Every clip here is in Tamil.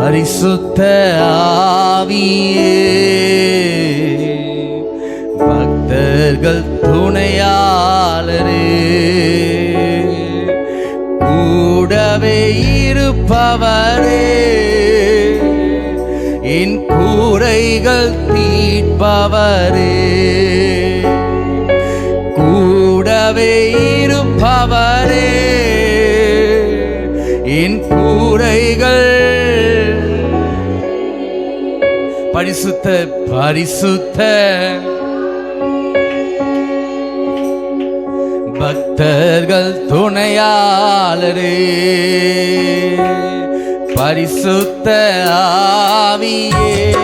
பரிசுத்த ஆவியே. பக்தர்கள் துணையாளரே. கூடவே இருப்பவரே. என் கூரைகள் தீட்பவரே. கூடவே இருப்பவரே. என் கூரைகள் பரிசுத்த பரிசுத்த. பக்தர்கள் துணையாளரே. பரிசுத்த ஆவியே.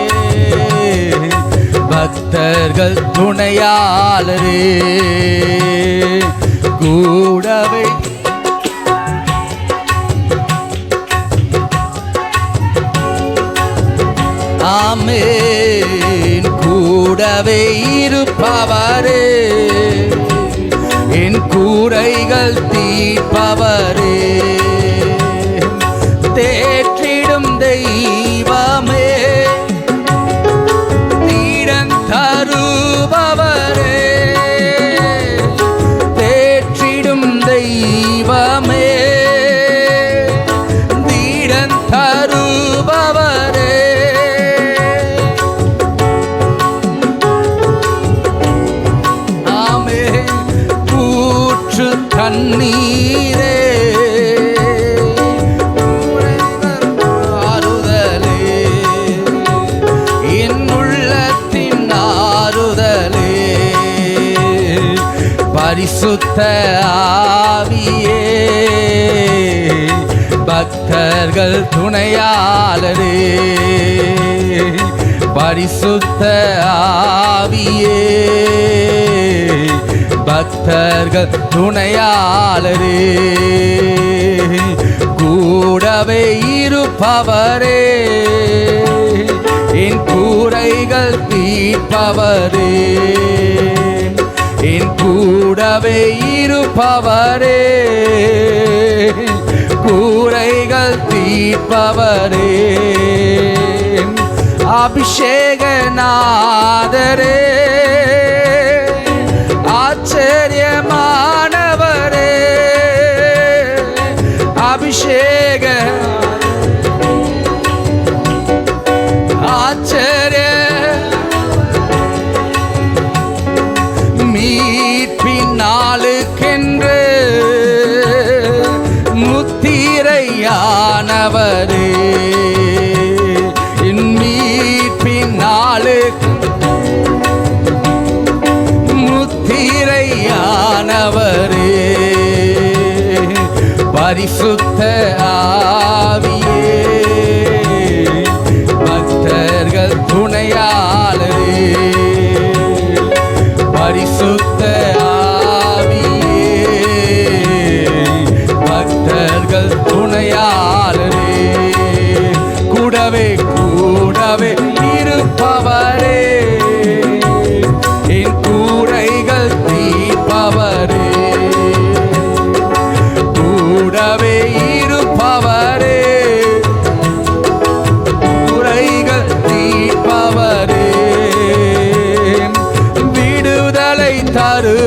பக்தர்கள் துணையாளரே. கூடவை ஆமே. கூடவே இருப்பவரே. என் கூரைகள் தீர்ப்பவரே பரிசுத்த ஆவியே. பக்தர்கள் துணையாளரே. பரிசுத்த ஆவியே. பக்தர்கள் துணையாளரே. கூடவே இருப்பவரே. என் கூரைகள் தீப்பவரே என் கூ கூடவே இருப்பவரே. கூரைகள் தீர்ப்பவரே. அபிஷேகநாதரே. ஆச்சரியமானவரே. அபிஷேக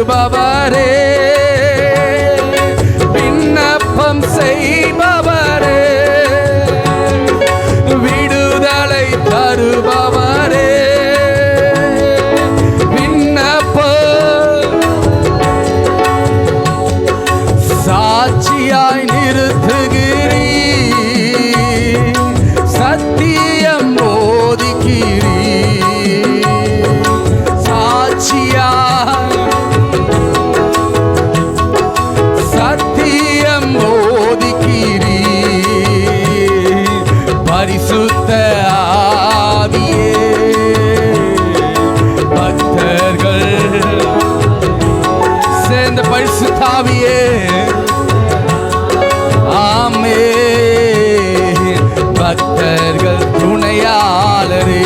Baba. பரிசுத்த ஆவியே பக்தர்கள் சேர்ந்த பரிசுத்தாவியே ஆமே பக்தர்கள் துணையாளரே.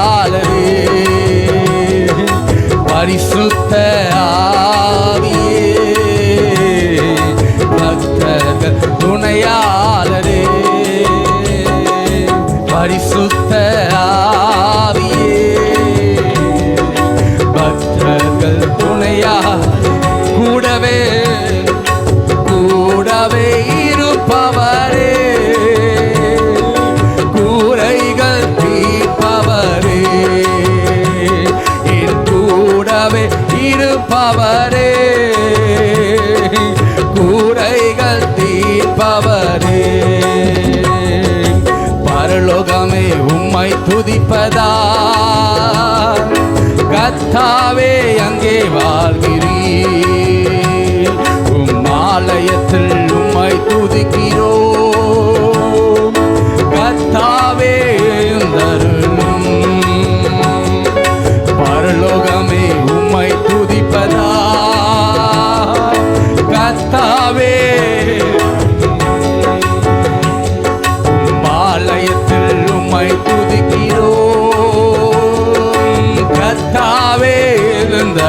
ஆலவே பரிசுத்த ஆவியே. பக்தர்கள் துணையாளரே. பரிசுத்த துதிப்பதா கத்தாவே அங்கே வாழ்கிறீர். உம் ஆலயத்தில் உம்மை துதிக்கிறோம். கத்தாவே தரும்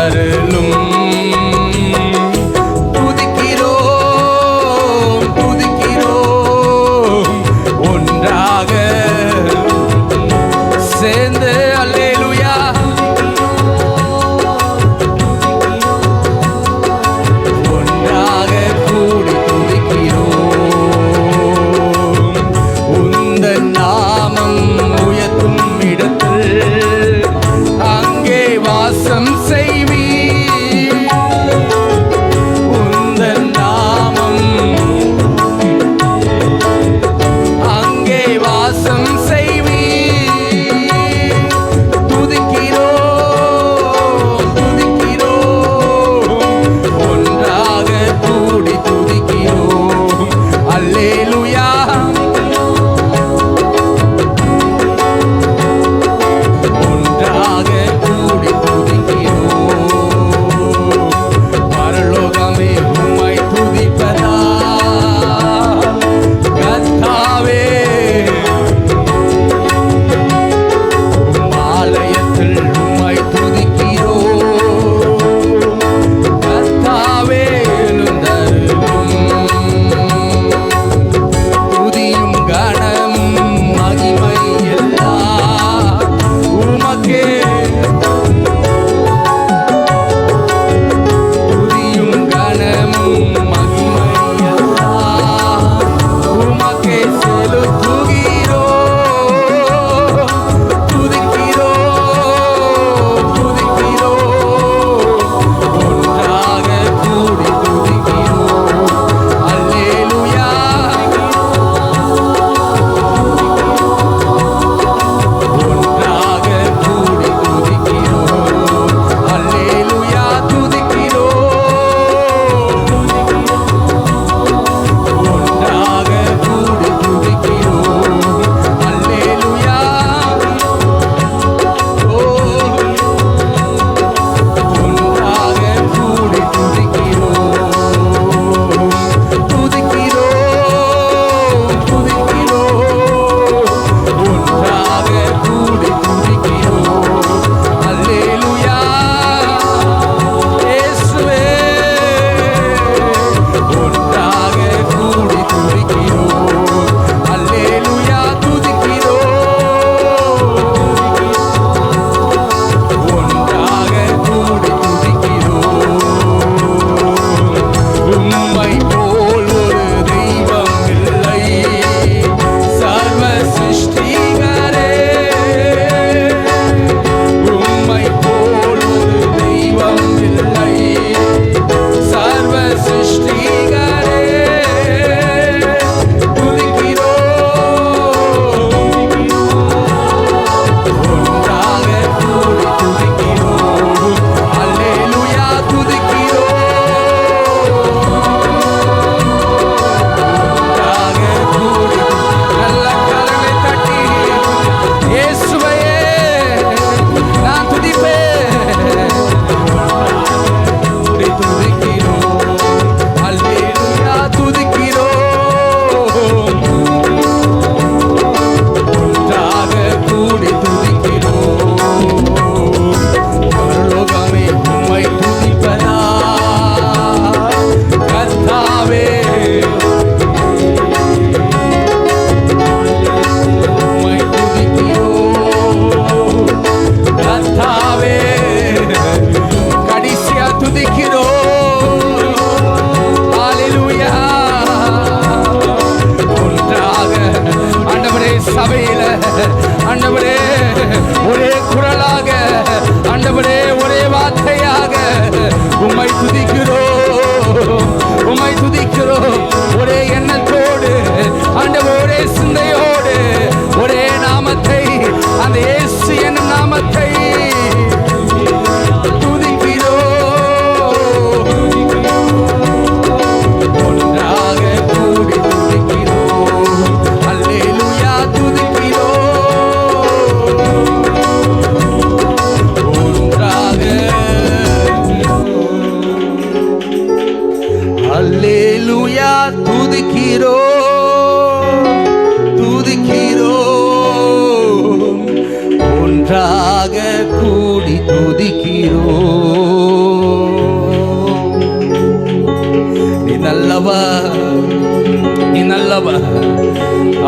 அருளும்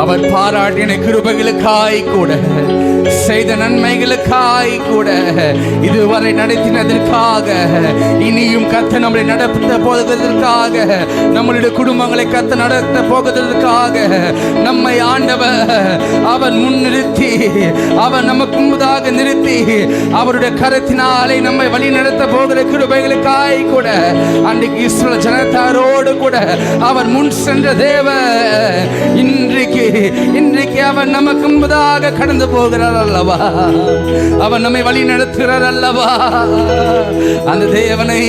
அவர் பாராட்டின கிருபைகளுக்காய் கூட செய்த நன்மைகளுக்காய் கூட இதுவரை நடத்தினதற்காக இனியும் கத்த நம்மளை நடத்த போவதற்காக நம்மளுடைய குடும்பங்களை கத்த நடத்த போவதற்காக நம்மை ஆண்டவர் அவன் முன்னிறுத்தி அவன் நமக்கு முதாக நிறுத்தி அவருடைய கரத்தினாலே நம்மை வழி நடத்த போகிற கிருபைகளுக்காய் கூட அன்றைக்கு இஸ்ரோ ஜனத்தாரோடு கூட அவர் முன் சென்ற தேவ இன்றைக்கு இன்றைக்கு அவன் நமக்கு முன்பதாக கடந்து போகிறார் அல்லவா அவன் நம்மை வழி நடத்துகிறார் அல்லவா அந்த தேவனை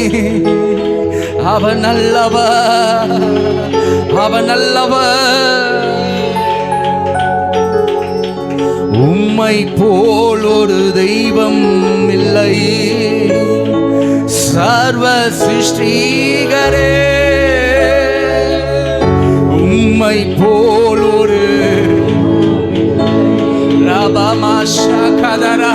அவன் நல்லவா அவன் நல்லவா உம்மை போல் ஒரு தெய்வம் இல்லை. சர்வ சிருஷ்டிகரே. உம்மை போல் ஒரு ரபமாஷகதரா கதரா.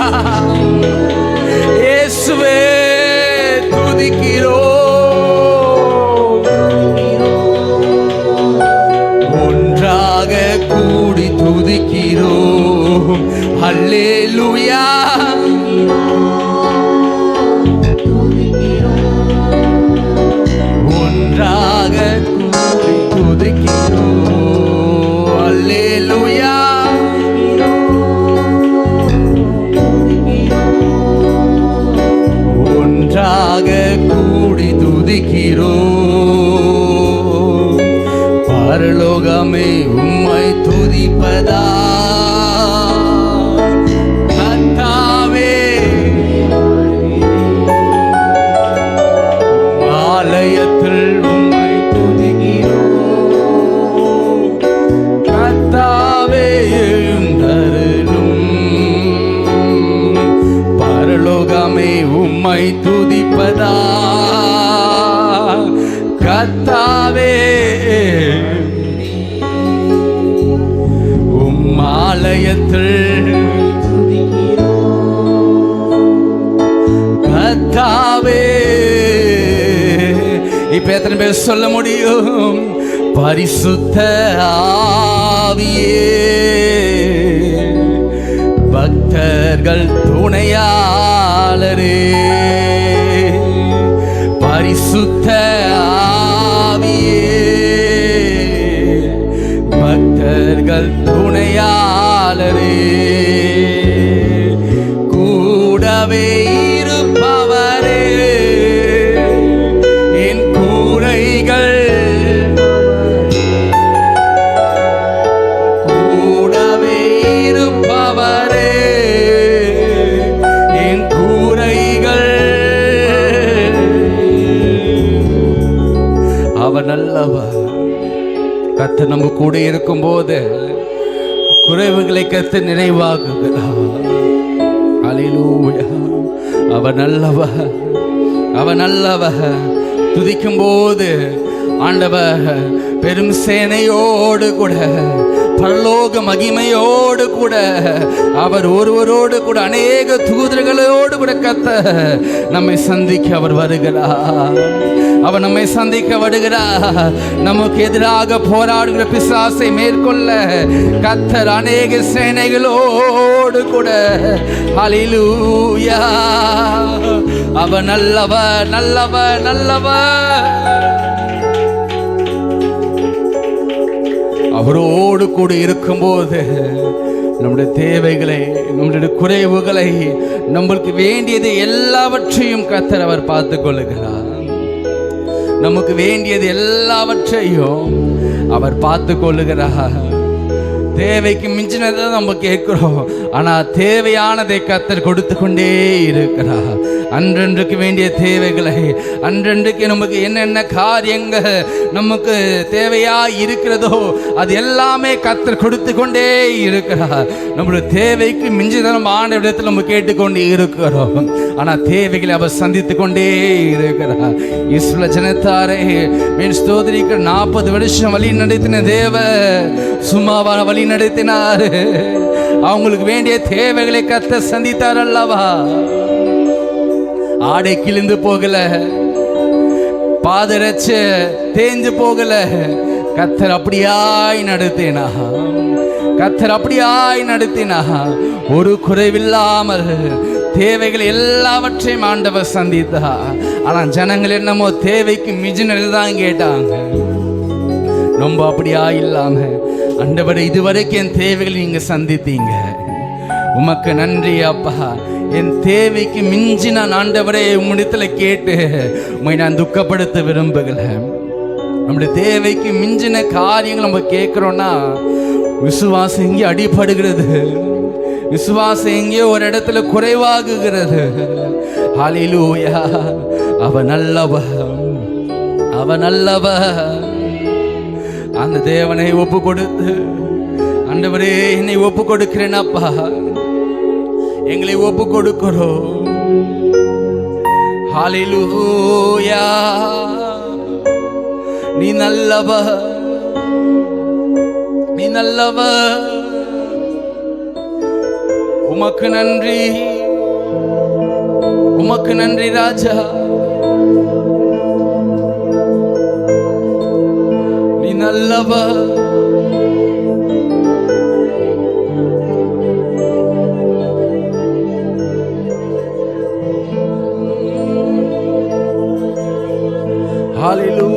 பரிசுத்த ஆவியே பக்தர்கள் துணையாளரே. பரிசுத்த கத்து நம்ம கூட இருக்கும்போது குறைவுகளை கத்து நிறைவாக்குகிறார் அலிலூயா அவ நல்லவ அவ நல்லவ. துதிக்கும் போது ஆண்டவ பெரும் சேனையோடு கூட பரலோக மகிமையோடு கூட அவர் ஒருவரோடு கூட அநேக தூதர்களோடு கூட கத்த நம்மை சந்திக்க அவர் வருகிறார். அவர் நம்மை சந்திக்க வருகிறார். நமக்கு எதிராக போராடுகிற பிசாசை மேற்கொள்ள கத்தர் அநேக சேனைகளோடு கூட. அலிலூயா அவ நல்லவ நல்லவ நல்லவ அவரோடு கூட இருக்கும்போது நம்முடைய தேவைகளை நம்மளுடைய குறைவுகளை நம்மளுக்கு வேண்டியது எல்லாவற்றையும் கத்தர் அவர் பார்த்து கொள்ளுகிறார். நமக்கு வேண்டியது எல்லாவற்றையும் அவர் பார்த்து கொள்ளுகிறார் தேவைக்கு மிஞ்சினதை நம்ம கேட்கிறோம். ஆனால் தேவையானதை கத்தர் கொடுத்து கொண்டே இருக்கிறார். அன்றன்றுக்கு வேண்டிய தேவைகளை அன்றன்றுக்கு நமக்கு என்னென்ன காரியங்கள் நமக்கு தேவையா இருக்கிறதோ அது எல்லாமே கத்தர் கொடுத்து கொண்டே இருக்கிறார். நம்மளுடைய தேவைக்கு மிஞ்சிதனம் ஆண்ட விடத்தில் நம்ம கேட்டுக்கொண்டு இருக்கிறோம். ஆனால் தேவைகளை அவர் சந்தித்து கொண்டே இருக்கிறார். இஸ்ல ஜனத்தாரே மீன் ஸ்தோதரிக்கு நாற்பது வருஷம் வழி நடத்தின தேவ சும்மாவான வழி நடத்தினார். அவங்களுக்கு வேண்டிய தேவைகளை கத்த சந்தித்தார் அல்லவா? ஆடை கிழிந்து போகல. பாதரச்ச தேஞ்சு போகல. கத்தர் அப்படியாய் நடத்தினா கத்தர் அப்படியாய் நடத்தினா ஒரு குறைவில்லாமல் தேவைகள் எல்லாவற்றையும் ஆண்டவர் சந்தித்தா ஆனா ஜனங்கள் என்னமோ தேவைக்கு மிஜினல் தான் கேட்டாங்க. ரொம்ப அப்படியா இல்லாம அண்டவரை இதுவரைக்கும் என் தேவைகளை நீங்க சந்தித்தீங்க. உமக்கு நன்றி அப்பா. என் தேவைக்கு மிஞ்சி நான் ஆண்டவரே உம்மிடத்துல கேட்டு உண்மை நான் துக்கப்படுத்த விரும்புகிறேன். நம்முடைய தேவைக்கு மிஞ்சின காரியங்கள் நம்ம கேட்குறோன்னா விசுவாசம் எங்கே அடிபடுகிறது. விசுவாசம் எங்கே ஒரு இடத்துல குறைவாகுகிறது. ஹalleluya. அவ நல்லவ அவ நல்லவ அந்த தேவனை ஒப்பு கொடுத்து அந்தவரே என்னை ஒப்பு கொடுக்கிறேன்னப்பா எங்களை ஒப்பு கொடுக்கிறோம். ஹalleluya நீ நல்லவ நீ நல்லவ உமக்கு நன்றி. உமக்கு நன்றி ராஜா. நீ நல்லவ Hallelujah.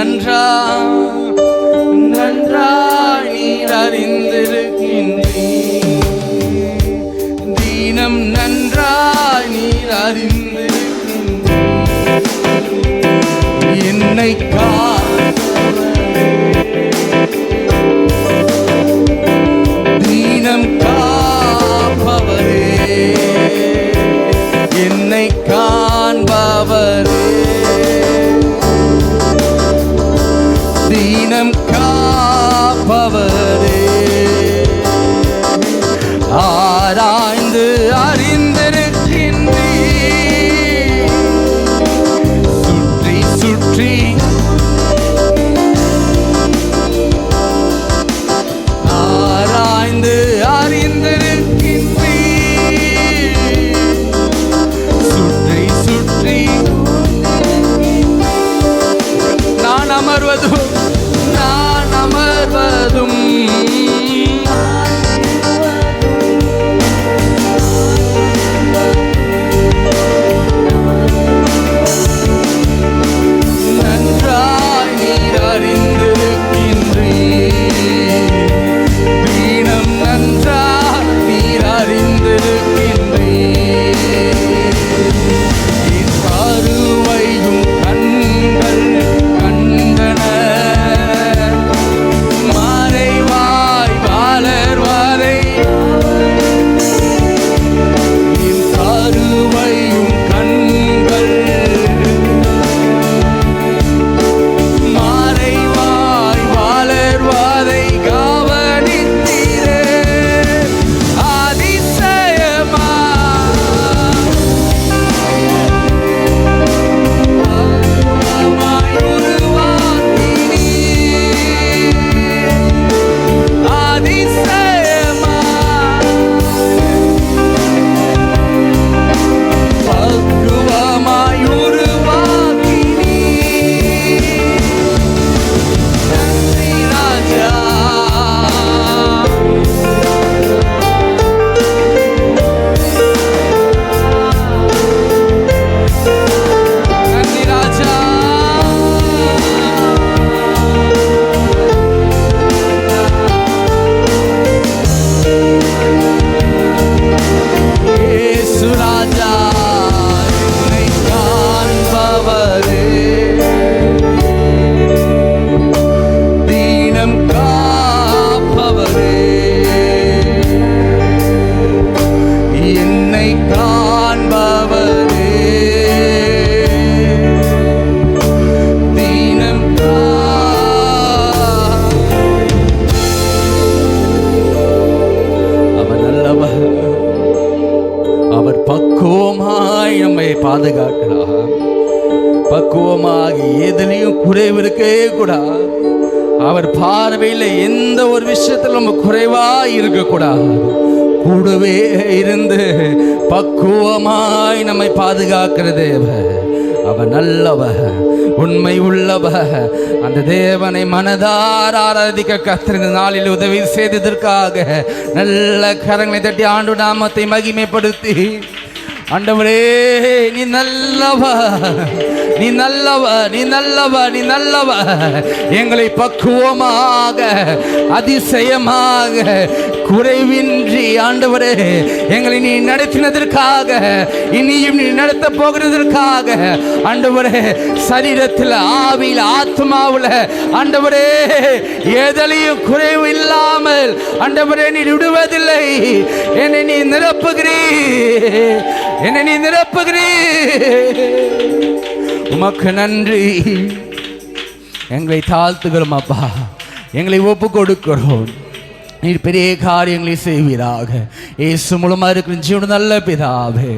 நன்றா நன்றாய் நீர் அறிந்திருக்கின்றீ தீனம் நன்றாய் நீர் அறிந்திருக்கின்றீ என்னை கா என்னை காண்பவரே. கூடவே இருந்து பக்குவமாய் நம்மை பாதுகாக்கிற தேவ அவ நல்லவ உண்மை உள்ளவ. அந்த தேவனை மனதார ஆராதிக்க கத்திருந்த நாளில் உதவி செய்ததற்காக நல்ல கரங்களை தட்டி ஆண்டு நாமத்தை மகிமைப்படுத்தி. ஆண்டவரே நீ நல்லவா. நீ நல்லவ நீ நல்லவ நீ நல்லவ. எங்களை பக்குவமாக அதிசயமாக குறைவின்றி ஆண்டவரே எங்களை நீ நடத்தினதற்காக இனியும் நீ நடத்த போகிறதற்காக ஆண்டவரே சரீரத்தில் ஆவியில் ஆத்மாவில் ஆண்டவரே எதிலையும் குறைவு இல்லாமல் ஆண்டவரே நீ விடுவதில்லை. என்னை நீ நிரப்புகிறீ என்னை நீ நிரப்புகிறீ உமக்கு நன்றி. எங்களை தாழ்த்துகிறோம் அப்பா. எங்களை ஒப்பு கொடுக்கிறோம் நீர் பெரிய காரியங்களை செய்வீராக. இயேசு மூலமாக இருக்கிற ஜீவன் நல்ல பிதாவே.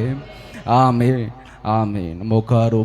ஆமே ஆமே நம்ம உட்காரு